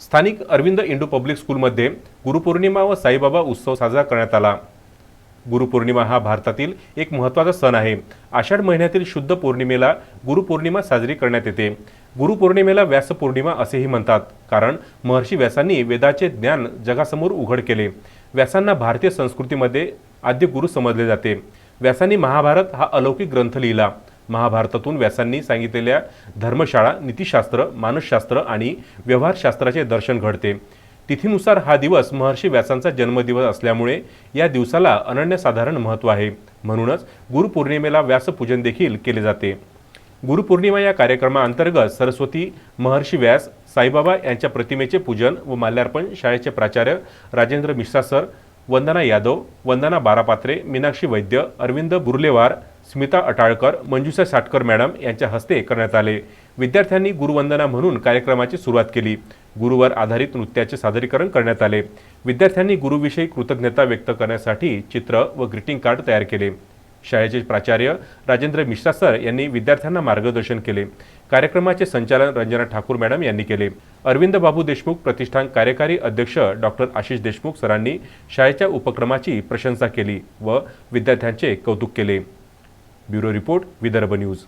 स्थानिक Arvind Indo public स्कूलमध्ये गुरुपौर्णिमा व साईबाबा उत्सव साजरा करण्यात आला. गुरुपौर्णिमा हा भारतातील एक महत्त्वाचा सण आहे. आषाढ महिन्यातील शुद्ध पौर्णिमेला गुरुपौर्णिमा साजरी करण्यात येते. गुरुपौर्णिमेला व्यासपौर्णिमा असेही म्हणतात कारण महर्षी व्यासांनी वेदाचे ज्ञान जगासमोर उघड केले. व्यासांना भारतीय संस्कृतीमध्ये आद्य गुरु समजले जाते. व्यासांनी महाभारत हा अलौकिक ग्रंथ लिहिला. महाभारतातून व्यासांनी सांगितलेल्या धर्मशाळा नीतिशास्त्र मानसशास्त्र आणि व्यवहारशास्त्राचे दर्शन घडते. तिथीनुसार हा दिवस महर्षी व्यासांचा जन्मदिवस असल्यामुळे या दिवसाला अनन्यसाधारण महत्त्व आहे. म्हणूनच गुरुपौर्णिमेला व्यासपूजन देखील केले जाते. गुरुपौर्णिमा या कार्यक्रमाअंतर्गत सरस्वती महर्षी व्यास साईबाबा यांच्या प्रतिमेचे पूजन व माल्यार्पण शाळेचे प्राचार्य राजेंद्र मिश्रा सर वंदना यादव वंदना बारापात्रे मीनाक्षी वैद्य अरविंद बुर्लेवार स्मिता अटाळकर मंजुषा साटकर मॅडम यांच्या हस्ते करण्यात आले. विद्यार्थ्यांनी गुरुवंदना म्हणून कार्यक्रमाची सुरुवात केली. गुरुवर आधारित नृत्याचे सादरीकरण करण्यात आले. विद्यार्थ्यांनी गुरुविषयी कृतज्ञता व्यक्त करण्यासाठी चित्र व ग्रीटिंग कार्ड तयार केले. शाळेचे प्राचार्य राजेंद्र मिश्रा सर यांनी विद्यार्थ्यांना मार्गदर्शन केले. कार्यक्रमाचे संचालन रंजना ठाकूर मॅडम यांनी केले. अरविंद बाबू देशमुख प्रतिष्ठान कार्यकारी अध्यक्ष डॉक्टर आशिष देशमुख सरांनी शाळेच्या उपक्रमाची प्रशंसा केली व विद्यार्थ्यांचे कौतुक केले. Bureau report Vidarbha news